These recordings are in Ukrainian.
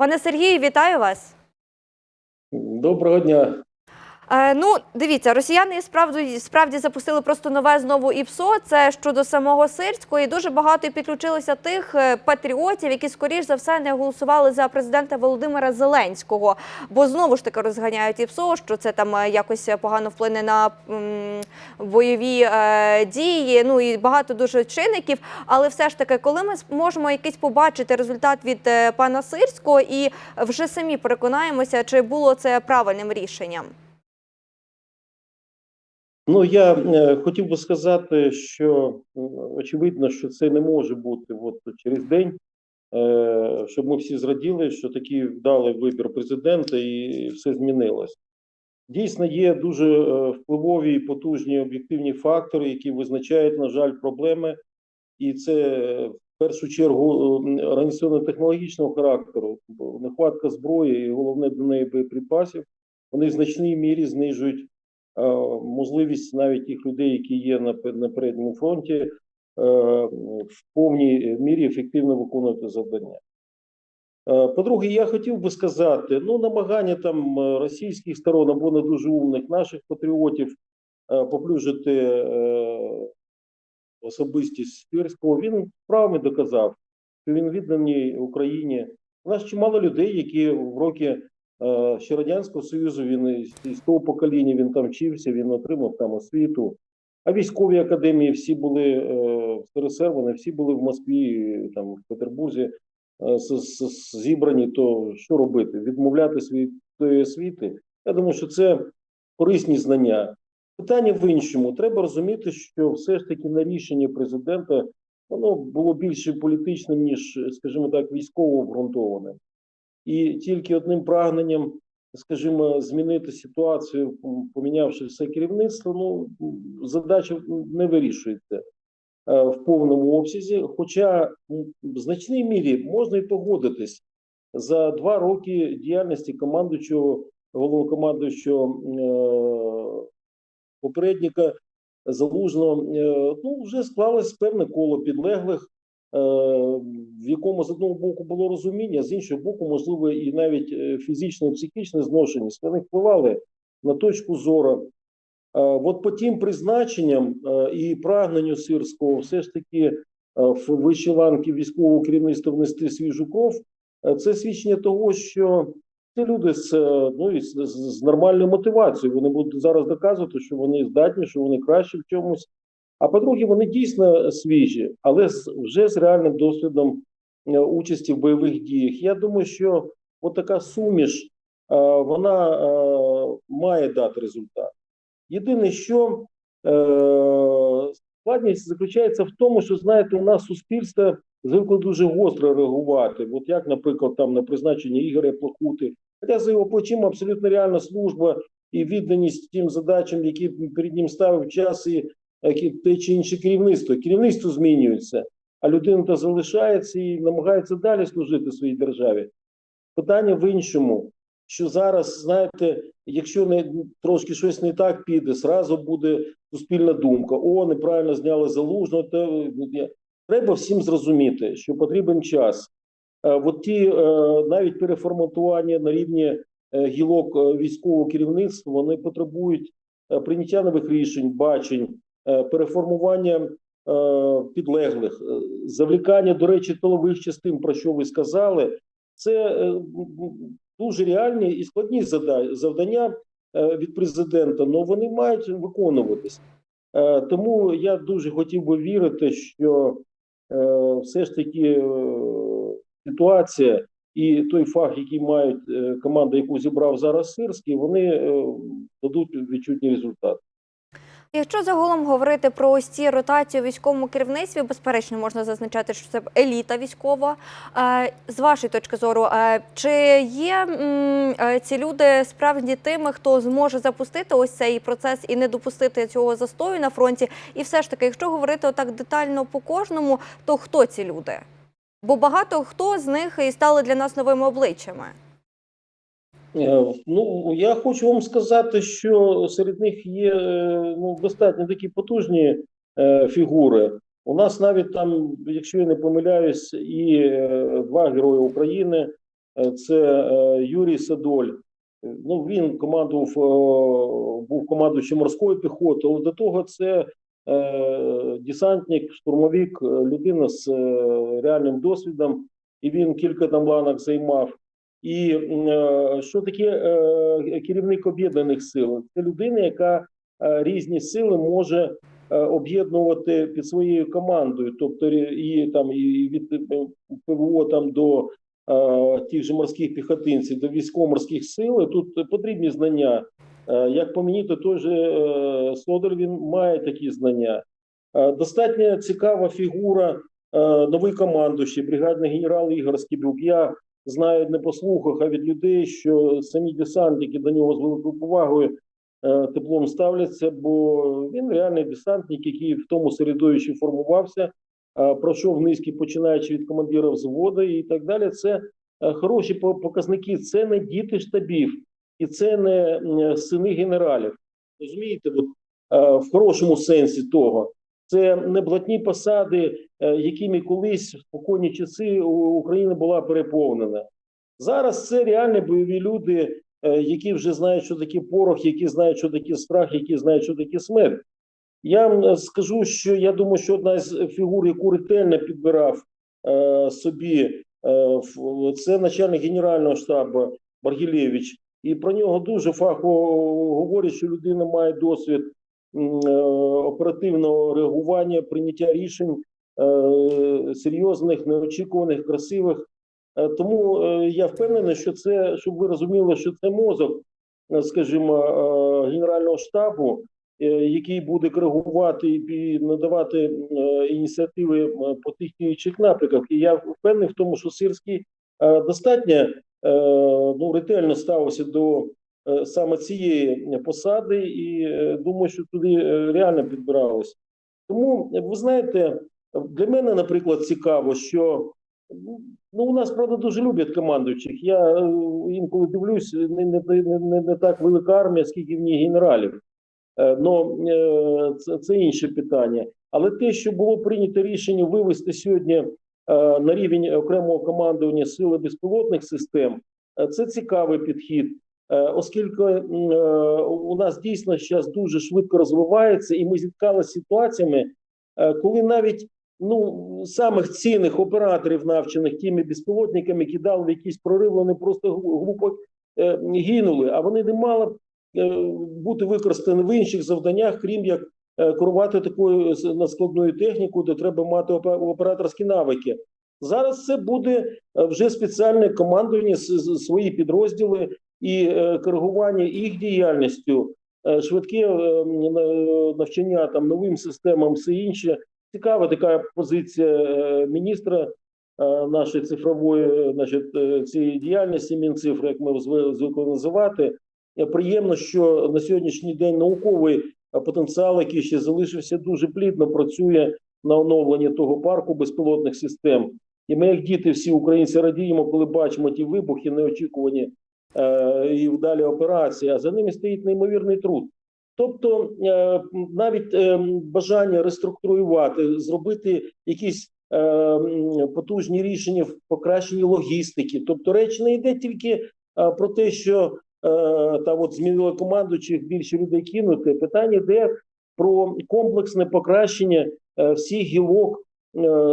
Пане Сергію, вітаю вас. Доброго дня. Е, ну, дивіться, росіяни справді справді запустили просто нове знову ІПСО. Це щодо самого Сирського. І дуже багато і підключилося тих е, патріотів, які скоріш за все не голосували за президента Володимира Зеленського. Бо знову ж таки розганяють ІПСО, що це там е, якось погано вплине на м, бойові е, дії. Ну і багато дуже чинників. Але все ж таки, коли ми можемо якийсь побачити результат від пана Сирського, і вже самі переконаємося, чи було це правильним рішенням. Ну я е, хотів би сказати, що очевидно, що це не може бути от через день, е, щоб ми всі зраділи, що такий вдалий вибір президента і все змінилось. Дійсно, є дуже е, впливові і потужні об'єктивні фактори, які визначають, на жаль, проблеми, і це в першу чергу організаційно-технологічного характеру, нехватка зброї і головне до неї боєприпасів, вони в значній мірі знижують можливість навіть тих людей, які є на, на передньому фронті, е, в повній мірі ефективно виконувати завдання. Е, По-друге, я хотів би сказати, ну, намагання там е, російських сторон або не дуже умних наших патріотів е, поплюжити е, особистість Сирського, він справами доказав, що він відданий Україні. У нас чимало людей, які в роки е, ще Радянського Союзу, він із того покоління він там вчився, він отримав там освіту. А військові академії всі були е, в СРСР, вони всі були в Москві, там в Петербурзі е, з- з- з- зібрані, то що робити? Відмовлятися від тої освіти? Я думаю, що це корисні знання. Питання в іншому. Треба розуміти, що все ж таки на рішення президента воно було більше політичним, ніж, скажімо так, військово обґрунтованим. І тільки одним прагненням, скажімо, змінити ситуацію, помінявши все керівництво, ну задача не вирішується е, в повному обсязі. Хоча в значній мірі можна і погодитись за два роки діяльності командуючого головнокомандуючого е, попередника залужного, е, ну вже склалось певне коло підлеглих, в якому з одного боку було розуміння, з іншого боку, можливо, і навіть е, фізичне і психічне зношеність. Вони впливали на точку зору. Е, От по тим призначенням е, і прагненню сирського, все ж таки е, в вищі ланки військового керівництва внести свіжу кров. е, Це свідчення того, що це люди з, е, ну, з, з- нормальною мотивацією. Вони будуть зараз доказувати, що вони здатні, що вони кращі в чомусь. А по-друге, вони дійсно свіжі, але вже з реальним досвідом е, участі в бойових діях. Я думаю, що от така суміш, е, вона е, має дати результат. Єдине, що складність заключається в тому, що знаєте, у нас суспільство звикло дуже гостро реагувати. От як, наприклад, там на призначення Ігоря Плохути, хоча за його плечима абсолютно реальна служба і відданість тим задачам, які перед ним ставив час і те чи інше керівництво. Керівництво змінюється, а людина то залишається і намагається далі служити своїй державі. Питання в іншому, що зараз, знаєте, якщо не трошки щось не так піде, зразу буде суспільна думка: о, неправильно зняли залужно. То е, треба всім зрозуміти, що потрібен час. Е, От ті е, навіть переформатування на рівні е, гілок військового керівництва вони потребують прийняття нових рішень, бачень, переформування е, підлеглих, е, завлікання, до речі, тилових частин, про що ви сказали. Це е, дуже реальні і складні завдання е, від президента, але вони мають виконуватись. Е, Тому я дуже хотів би вірити, що е, все ж таки е, ситуація і той фах, який мають е, команда, яку зібрав зараз Сирський, вони е, дадуть відчутні результати. Якщо загалом говорити про ось ці ротації у військовому керівництві, безперечно можна зазначати, що це еліта військова. Е, З вашої точки зору, е, чи є е, ці люди справді тими, хто зможе запустити ось цей процес і не допустити цього застою на фронті? І все ж таки, якщо говорити отак детально по кожному, то хто ці люди? Бо багато хто з них і стали для нас новими обличчями. Е, Ну, я хочу вам сказати, що серед них є е, ну, достатньо такі потужні е, фігури. У нас навіть там, якщо я не помиляюсь, і е, два герої України Е, Це е, Юрій Садоль. Ну, він командував, е, був командуючим морської піхоти, але до того це е, десантник, штурмовик, людина з е, реальним досвідом, і він кілька там ланок займав. І е, що таке е, керівник об'єднаних сил? Це людина, яка е, різні сили може об'єднувати під своєю командою, тобто і там і від ПВО там до тих же морських піхотинців, до військово-морських сил. Тут потрібні знання. Як по мені, то той же Содор він має такі знання. Достатньо цікава фігура, новий командуючий, бригадний генерал Ігор Скібюк. Я знаю не по слухах, а від людей, що самі десантники до нього з великою повагою е, теплом ставляться, бо він реальний десантник, який в тому середовищі формувався, е, пройшов низькі, починаючи від командира взводу і так далі. Це е, хороші показники. Це не діти штабів, і це не сини генералів. Розумієте, от, в хорошому сенсі того. Це не блатні посади, е, якими колись в спокійні часи Україна була переповнена. Зараз це реальні бойові люди, е, які вже знають, що таке порох, які знають, що таке страх, які знають, що таке смерть. Я е, скажу, що я думаю, що одна з фігур, яку ретельно підбирав е, собі, е, це начальник генерального штабу Баргілєвич. І про нього дуже фахово говорять, що людина має досвід оперативного реагування, прийняття рішень е, серйозних, неочікуваних, красивих. Е, Тому е, я впевнений, що це, щоб ви розуміли, що це мозок, е, скажімо, е, генерального штабу, е, який буде коригувати і надавати е, ініціативи е, по тих інших напрямках. І я впевнений в тому, що Сирський е, достатньо е, ну, ретельно ставився до е, саме цієї посади, і е, думаю, що туди е, реально підбиралось. Тому ви знаєте, для мене, наприклад, цікаво, що ну у нас правда дуже люблять командуючих. Я е, інколи дивлюсь, не, не, не, не, так велика армія, скільки в ній генералів. Е, Но е, це, це інше питання. Але те, що було прийнято рішення вивести сьогодні е, на рівень окремого командування сили безпілотних систем, е, це цікавий підхід. Е, Оскільки е, у нас дійсно зараз дуже швидко розвивається, і ми зіткалися з ситуаціями, е, коли навіть ну самих цінних операторів, навчених тими безпілотниками, кидали в якісь прориви, вони просто глупо гинули, а вони не мали бути використані в інших завданнях, крім як керувати такою с- надскладною технікою, де треба мати опе- операторські навики. Зараз це буде вже спеціальне командування, свої підрозділи і е, коригування їх діяльністю, е, швидке е, навчання там новим системам, все інше. Цікава така позиція міністра нашої цифрової, значить, цієї діяльності Мінцифри, як ми звикли називати. Приємно, що на сьогоднішній день науковий потенціал, який ще залишився, дуже плідно працює на оновленні того парку безпілотних систем. І ми, як діти, всі українці радіємо, коли бачимо ті вибухи, неочікувані і вдалі операції, а за ними стоїть неймовірний труд. Тобто е, навіть е, бажання реструктурувати, зробити якісь е, потужні рішення в покращенні логістики. Тобто речі не йде тільки е, про те, що е, там от змінили командуючих, більше людей кинути. Питання йде про комплексне покращення е, всіх гілок е,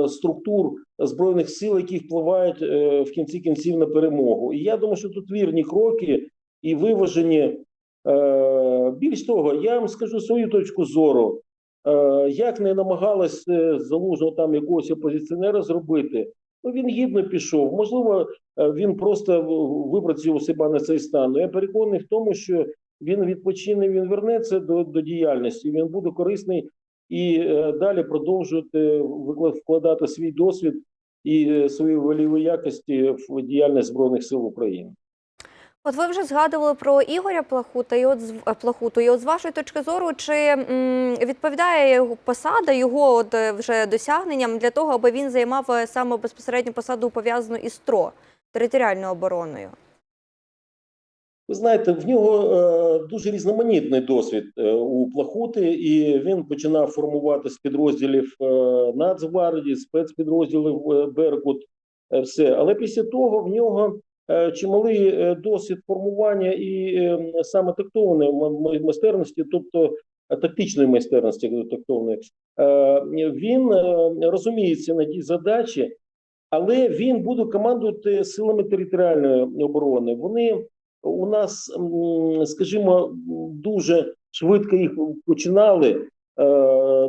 структур збройних сил, які впливають е, в кінці кінців на перемогу. І я думаю, що тут вірні кроки і виважені. Е, Більш того, я вам скажу свою точку зору. Е, Як не намагалась е, залужно там якогось опозиціонера зробити, ну він гідно пішов. Можливо, е, він просто випрацював себе на цей стан. Ну, Я переконаний в тому, що він відпочине, він вернеться до, до діяльності. Він буде корисний і е, далі продовжувати вкладати свій досвід і е, свої воліві якості в діяльність збройних сил України. От ви вже згадували про Ігоря Плахута і от з е, Плахуту. І от з вашої точки зору, чи відповідає його посада його от вже досягненням для того, аби він займав саме безпосередньо посаду пов'язану із ТРО територіальною обороною? Ви знаєте, в нього е, дуже різноманітний досвід е, у Плахути, і він починав формувати з підрозділів е, Нацгвардії, спецпідрозділів Беркут, все. Але після того в нього чималий досвід формування і саме тактованої майстерності, тобто тактичної майстерності, тактовної. Він розуміється на тій задачі, але він буде командувати силами територіальної оборони. Вони у нас, скажімо, дуже швидко їх починали, е,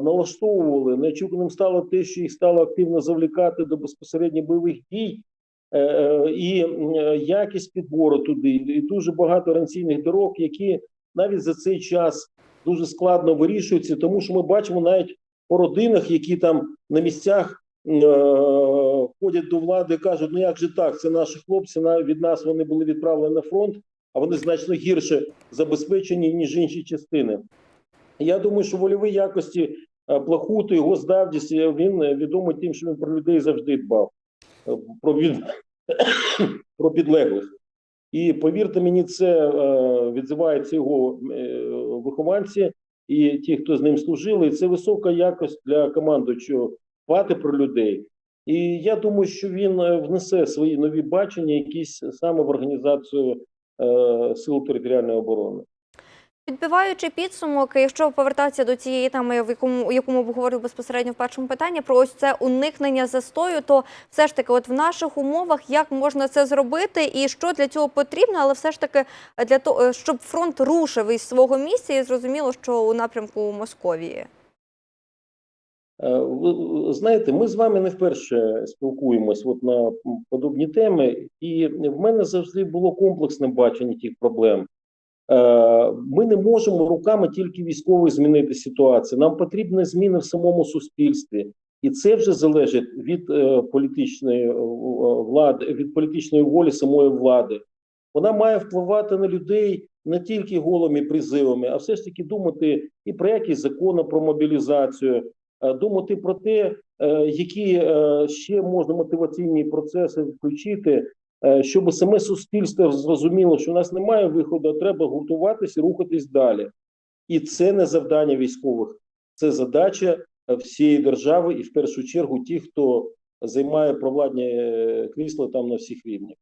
налаштовували. Неочікуваним стало те, що їх стало активно завлікати до безпосередньо бойових дій. Е, е, І якість підбору туди, і дуже багато організаційних дорог, які навіть за цей час дуже складно вирішуються, тому що ми бачимо навіть по родинах, які там на місцях ходять до влади кажуть, ну як же так, це наші хлопці, від нас вони були відправлені на фронт, а вони значно гірше забезпечені, ніж інші частини. Я думаю, що вольові якості е, Плахуту, його здавність, е, він е, відомий тим, що він про людей завжди дбав, про, від... про підлеглих. І повірте мені, це відзиваються його вихованці і ті, хто з ним служили. Це висока якость для командуючого дбати про людей. І я думаю, що він внесе свої нові бачення, якісь саме в організацію сил територіальної оборони. Підбиваючи підсумок, якщо повертатися до цієї теми, в якому якому ви говорили безпосередньо в першому питанні, про ось це уникнення застою, то все ж таки, от в наших умовах, як можна це зробити, і що для цього потрібно, але все ж таки для того, щоб фронт рушив із свого місця, і зрозуміло, що у напрямку Московії. Е, Ви знаєте, ми з вами не вперше спілкуємось от на подобні теми, і в мене завжди було комплексне бачення тих проблем. Е, Ми не можемо руками тільки військових змінити ситуацію. Нам потрібні зміни в самому суспільстві, і це вже залежить від е, політичної влади, від політичної волі самої влади. Вона має впливати на людей не тільки голими призивами, а все ж таки думати і про якість закону про мобілізацію думати про те, е, які е, ще можна мотиваційні процеси включити, е, щоб саме суспільство зрозуміло, що у нас немає виходу, а треба гуртуватися, рухатись далі. І це не завдання військових, це задача е, всієї держави, і в першу чергу ті, хто займає провладні е, крісла там на всіх рівнях.